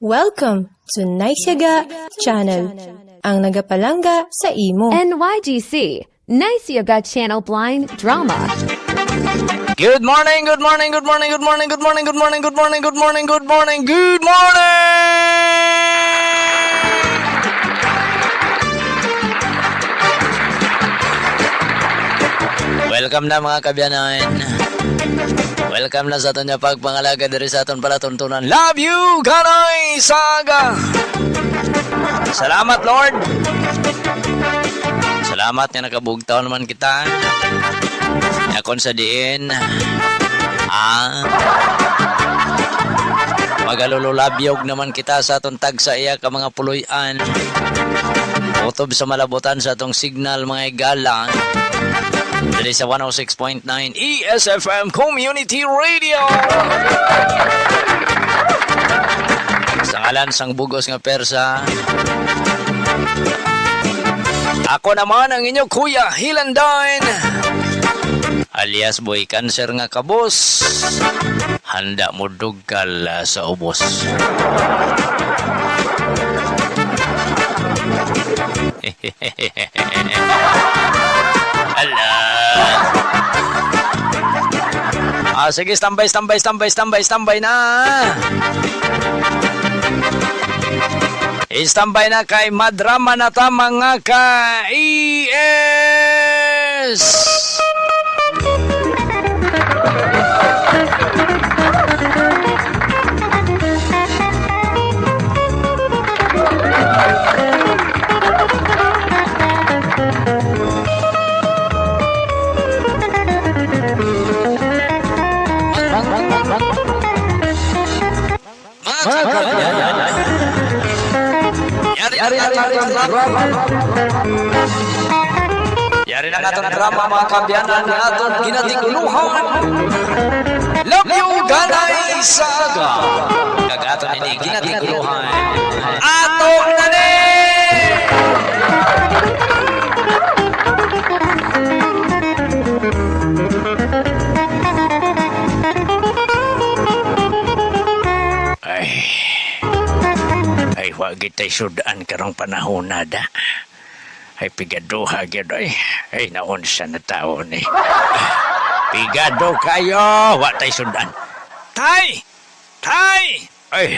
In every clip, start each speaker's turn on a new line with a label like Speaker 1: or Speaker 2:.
Speaker 1: Welcome to Naisyaga Channel, ang nagapalanga sa imo.
Speaker 2: NYGC, Nice Yoga Channel Blind Drama.
Speaker 3: Good morning, good morning, good morning, good morning, good morning, good morning, good morning, good morning, good morning, good morning! Welcome na mga kabyanan. Welcome na sa aton niya pagpangalaga diri sa aton palatuntunan. Love you, Kanoy Saga! Salamat, Lord! Salamat nga nakabugtaw naman kita. Akon sa diin. Ah. Magalululabyog naman kita sa atong tag sa iya ka mga puloy-an. Utob sa malabutan sa atong signal mga igala. Dali sa 106.9 ESFM Community Radio. Sa ngalan sang bugos nga persa. Ako naman ang inyo kuya Hilandain alias boy cancer nga kabos handa mo dugal ah, sa ubos Ala. Ah, sige, standby, standby, standby, standby, standby na. I-standby na kay madrama na ta mga ka-ES. Yari na nga itong drama mga kabiyanan ni atong ginatigunuhan. Love you, ganay sa aga. Kagato ni ginatigunuhan. Ay, wag itay sudan karong panahon na da. Ay, pigaduha gyud ay. Ay, naon siya na tao ni. Pigado kayo, wa tay sudan. Tay! Tay! Ay,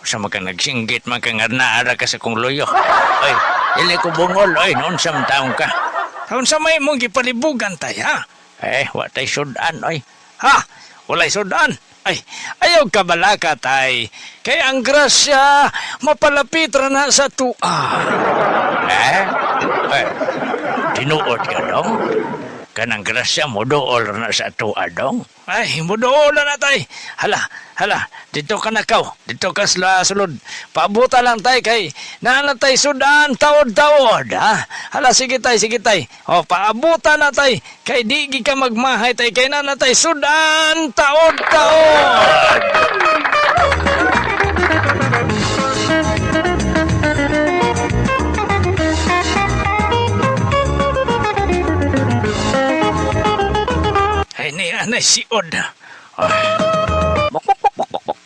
Speaker 3: sa maka nagsinggit man ka nga naara ka sa kong luyo. Ay, ili ko bungol, ay, noon sa taong ka. Taon sa may mong gipalibugan tay, ha? Eh, wa tay sudan, ay. Ha? Walay sudan. Ay, ayaw ka balaka, tay. Kay ang grasya, mapalapit ra na sa tua. Eh? Eh, tinuod ka dong? Kanang grasya mo dool na sa tua dong? Ay, mo dool na tay. Hala, hala, dito ka na kaw. Dito ka sa sulod. Pabuta lang tay kay nana tay sudan taod-taod. Ha? Hala, sige tay, sige tay. O, paabuta na tay. Kay di ka magmahay tay. Kay nana tay sudan taod-taod. Bok,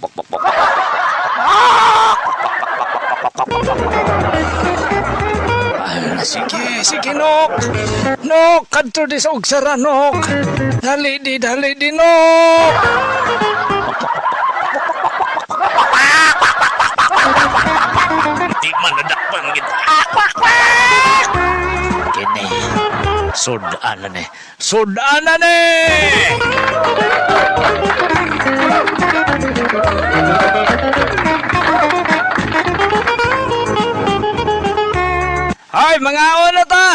Speaker 3: bok, bok. Ay, sige, sige, Nok. Nok, kadto di sa ugsara, Nok. Dali di, dali di, Nok. Di man nadakpan gid. Kini. Sudan na ni. Sudan na ni! Ay, mga ona ta!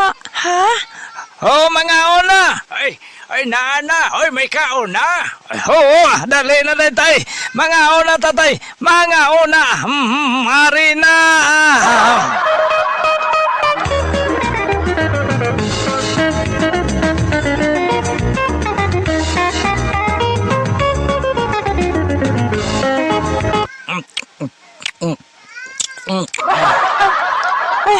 Speaker 3: Ah, ha? Oh, mga ona! Ay, ay, naana! Ay, may kauna! Ay, oo, dali na din tay! Mga ona tatay! Mga ona! Hmm, hmm, mari na!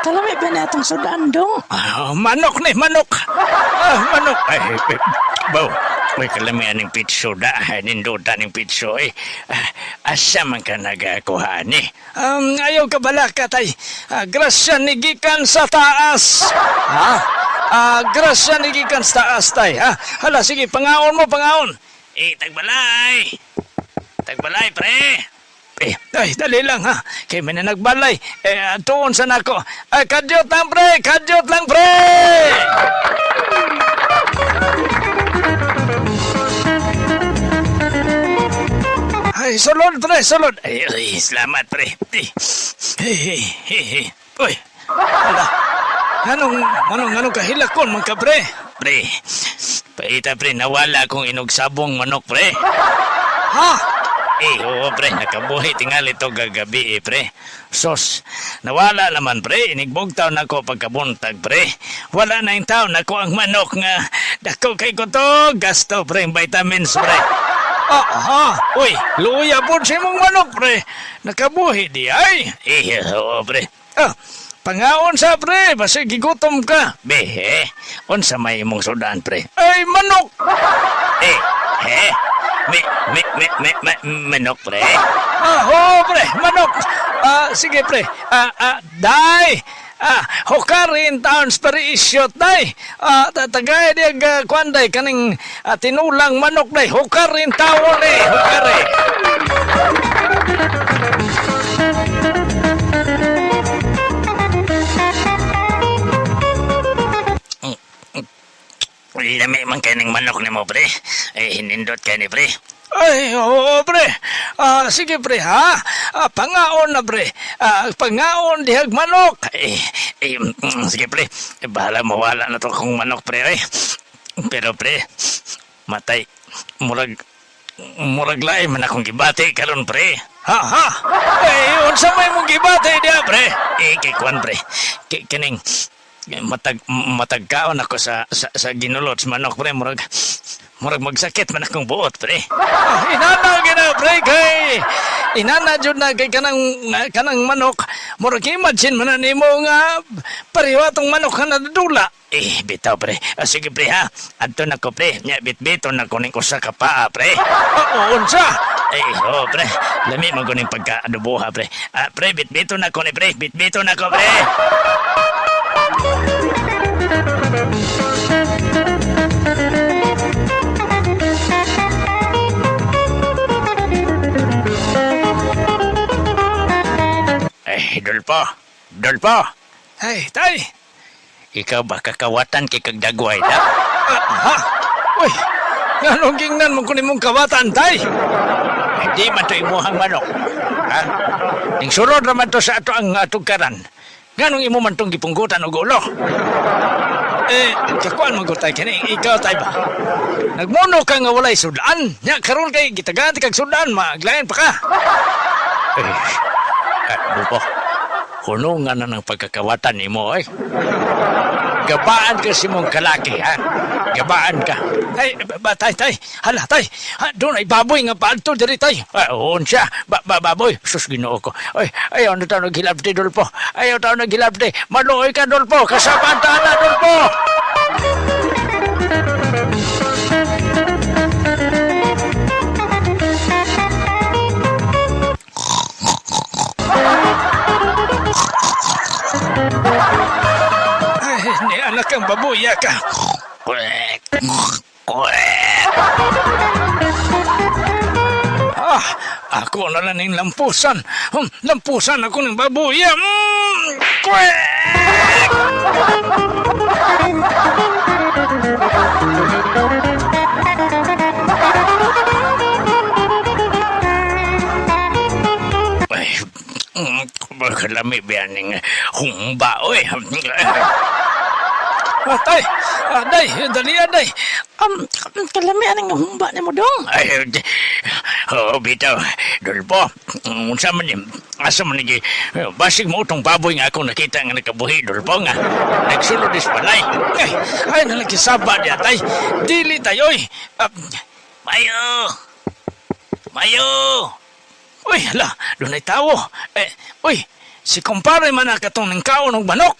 Speaker 4: Kalami ba na itong sudandong?
Speaker 3: Ah, manok ni, manok! Ah, manok! Ay, ay, baw, Uy, kalamihan ng pitso da. Ninduta ng pitso eh. Ah, asa man ka nagakuha ni?
Speaker 5: Um, ayaw ka bala ka, tay. Ah, grasya ni gikan sa taas. Ha? Ah, grasya ni gikan sa taas, tay. Ha? Hala, sige, pangaon mo, pangaon.
Speaker 3: Eh, tagbalay. Tagbalay, pre.
Speaker 5: Eh, ay, dali lang ha. Kay may na nagbalay. Eh, tuon sa nako. Ay, kadyot lang, pre! Kadyot lang, pre! Ay, sulod, pre, sulod.
Speaker 3: Ay, ay, salamat, pre.
Speaker 5: Hey, hey, hey, hey. Uy, hala. Anong, anong, anong kahilakon, ka, pre?
Speaker 3: pre. Paita, pre, nawala akong inog sabong manok, pre.
Speaker 5: Ha?
Speaker 3: Eh, oo, pre, nakabuhi tingali to gagabi, eh, pre. Sos, nawala naman, pre. Inigbog taon ako pagkabuntag, pre. Wala na yung taon ako ang manok nga. Dako kay ko to, gasto, pre, yung vitamins, pre.
Speaker 5: Ah, ha? Uy, luya po si mong manok, pre. Nakabuhi di ay.
Speaker 3: Eh, oo, pre.
Speaker 5: Ah, pangaon sa pre, basta gigutom ka.
Speaker 3: Be, eh, unsa may imong sudan, pre.
Speaker 5: Ay, manok!
Speaker 3: Me, me, me, me, manok, pre.
Speaker 5: Ah, ho, pre, manok! Ah, sige, pre. Ah, ah, day! Ah, hukarin towns pari isyot, day! Ah, tatagay di ag kwanday kaning ah, tinulang manok, day. Hukarin tawon, eh. Hukarin.
Speaker 3: Lami man kayo ng manok ni mo, pre. Eh, hinindot kayo ni, pre.
Speaker 5: Ay, oo, pre. Ah, sige, pre, ha? Ah, pangaon na, pre. Ah, pangaon dihag manok.
Speaker 3: Eh, eh, mm, sige, pre. Eh, bahala mawala na to kung manok, pre, eh. Pero, pre, matay. Murag, murag lain man akong gibati karon pre.
Speaker 5: Ha, ha? Eh, unsa may mong gibate diya, pre?
Speaker 3: Eh, kay Kwan, pre. Kay, kining, matag, matagkaon ako sa, sa, sa ginulot sa manok, pre. Murag, murag magsakit man akong buot, pre.
Speaker 5: Ah, inana gina, pre, kay... Inana jud na kay kanang kanang manok. Murag imagine man na nimo nga pareho atong manok nga nadula.
Speaker 3: Eh, bitaw, pre. Ah, sige, pre, ha. Adto na ko, pre. Nya, bit-bito na ko ning usa ka paa, pre.
Speaker 5: Ah, unsa?
Speaker 3: Eh, oh, pre. Lami man ko ning pagka-adoboha, pre. Ah, pre, bit-bito na ko ni, pre. Bit-bito na ko, pre. Dulpo. Dulpo.
Speaker 5: Ay, tay.
Speaker 3: Ikaw ba kakawatan kay kagdagway na?
Speaker 5: Ah, ha? Uy, nganong gingnan mo kunin mong kawatan, tay?
Speaker 3: Hindi man to imuhang manok. Ha? Ning surod naman to sa ato ang atong karan. Ganong imo man tong gipunggutan og ulo.
Speaker 5: Eh, kakuan mo tay kini. Ikaw tay ba? Nagmuno ka nga walay sudan. Nya karon kay gitagaan ti kag sudan, maglayan pa ka.
Speaker 3: Eh, ah, Dulpo. Hunungan na ng pagkakawatan ni mo, eh. Gabaan ka si mong kalaki, ha? Gabaan ka.
Speaker 5: Ay, ba, tay, tay. Hala, tay. Ha, doon ay baboy nga paadto diri tay.
Speaker 3: Ah, oon siya. Ba, ba, baboy. Sus, ginoo ko. Ay, ayaw na tayo naghilabdi, Dulpo. Ayaw tayo naghilabdi. Maluoy ka, Dulpo. Kasama ang tala, Dulpo.
Speaker 5: Ay, ni anak kang babuya ka. Ah, ako na lang ng lampusan. Hmm, lampusan ako ng babuya. Mm, kwek!
Speaker 3: Ay, kalami biyaning humba, oy.
Speaker 5: Ah, tay, ah, dali ah, day. Um, kalami anong humba ni mo dong.
Speaker 3: Ay, di- oh, bitaw. Dulpo, unsa man yun? Asa man ni basig mo itong baboy nga ako nakita nga nakabuhi, Dulpo nga. Nagsulod is palay.
Speaker 5: Ay, ay, nalakisaba niya, tay. Dili tayo, oy. Ah,
Speaker 3: Mayo! Mayo!
Speaker 5: Uy, hala, doon ay tawo. Eh, uy, si kumpare man na katong ng kaon ng manok.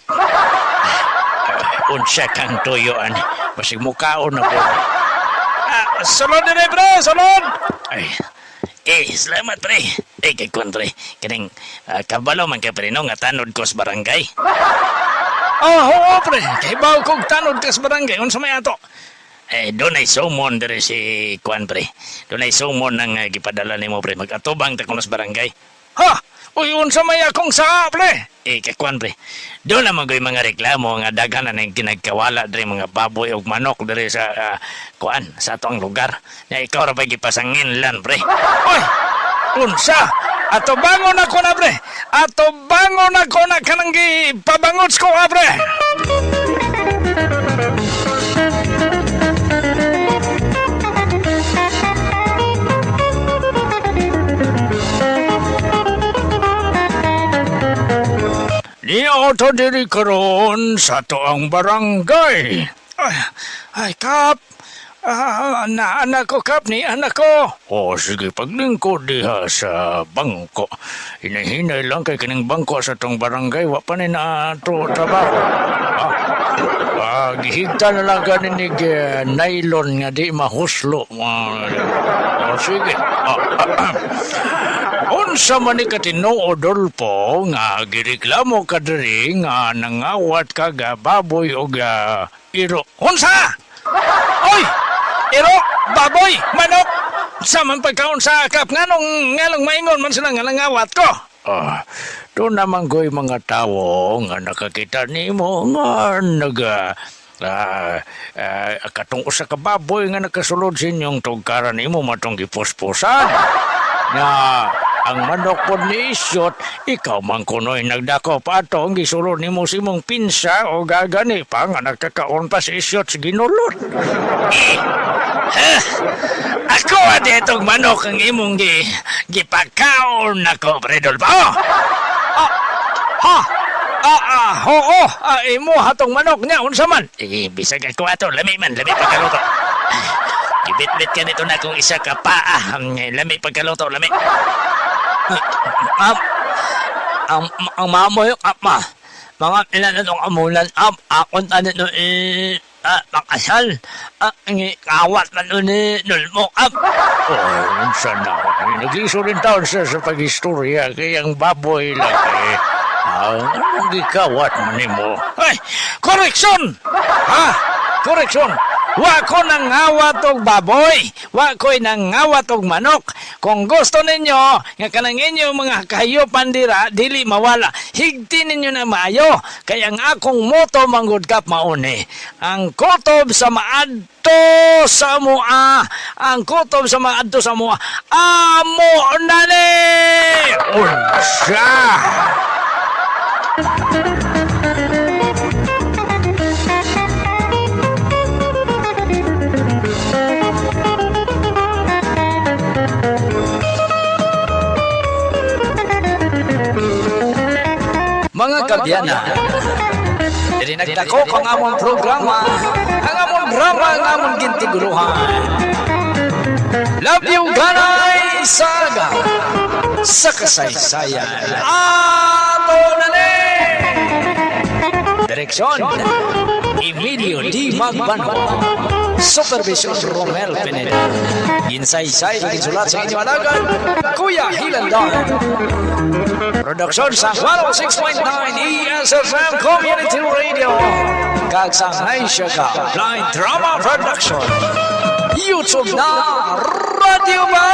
Speaker 3: Unsa kang tuyuan. Basig mo kaon na po.
Speaker 5: Ah, sulod din pre, sulod!
Speaker 3: Ay, eh, salamat pre. Eh, kay Kwan pre. Kaning ah, kabalo man ka pre no, nga tanod ko sa barangay.
Speaker 5: Ah, oo pre, kay baw kog tanod kas barangay, unsa may ato?
Speaker 3: Eh, doon ay sumon dire si Kwan pre. Doon ay sumon nang ah, gipadala nimo pre. Mag-atubang ta kuno sa barangay.
Speaker 5: Ha? Uy, unsa may akong saa pre?
Speaker 3: Eh, kay Kwan pre. Doon naman ko mga reklamo nga daghan na nang kinagkawala dire mga baboy ug manok dire sa ah, Kwan, sa atong lugar. Na ikaw ra pa gipasangin lan pre.
Speaker 5: Uy, unsa? Ato bangon ako na pre. Ato bangon ako na kanang gipabangots ko ha auto diri karon sa to ang barangay. Ay, ay kap. Ah, na anak ko kap ni anak ko.
Speaker 3: O sige, paglingkod diha sa bangko. Hinahinay lang kay kining bangko sa tong barangay. Wa pa na to trabaho. Ah, ah, gihigta na lang ganin ni eh, nylon nga di mahuslo. Ah, o sige. Ah, ah, ah. Unsa man ni katino Odolpo nga gireklamo ka diri nga nangawat ka baboy o ga iro.
Speaker 5: Unsa? Oy! Iro, baboy, manok. Sa man pagkaon sa kap nganong ngalong maingon man sila nga langawat ko.
Speaker 3: Ah, doon naman ko'y mga tao nga nakakita nimo nga naga ah, ah, katong usa ka baboy nga nakasulod sa inyong tugkaran nimo matong gipuspusan. Na ang manok po ni Isyot, ikaw man kuno'y nagdako pa ato ang gisulod nimo si mong pinsa o gagani pa nga nagkakaon pa si Isyot sa ginulod.
Speaker 5: Ako adi itong manok ang imong gi, gipakaon nako, Predolfo. Ah, ha? Ah, ah, oo, ah, imo hatong manok niya, unsa man?
Speaker 3: Eh, bisag ako ato, lami man, lami pagkaluto. Ah, Gibit-bit ka nito na kung isa ka pa, ah, lami pagkaluto, lami.
Speaker 6: Am, ang, ang mamoy ama, mga ilan itong amulan, am, akon tanin no, eh, ah, makasal, ah, ngi, kawat man no ni, nulmo, am,
Speaker 3: Oh, unsa na. Nag-iso rin taon siya sa pag-istorya, kaya ang baboy lang eh. Ah, anong gikawat mo ni mo?
Speaker 5: Ay, koreksyon! Ha? Koreksyon! Wa ko nang ngawat og baboy. Wa ko'y nang ngawat og manok. Kung gusto ninyo, nga kanang inyo mga kayo pandira, dili mawala. Higti ninyo na maayo. Kaya ang akong moto manggod kap mauni. Ang kutob sa maadto sa mua. Ang kutob sa maadto sa mua. Amo na ni!
Speaker 3: Unsa?
Speaker 5: Mga kabyana, diri nagdako ang among programa, ang among drama, ang among gintiguluhan. Love you, Ganay Saga, sa kasaysayan. Ato na ni! Direksyon, Emilio D. Magbanwa. Supervision Romel Pineda. Insaysay, sulat sa inyong alagan, Kuya Hilandan. Produksyon sa 106.9 ESFM Community Radio. Kagsangay siya ka. Blind Drama Production. YouTube na Radio Ba?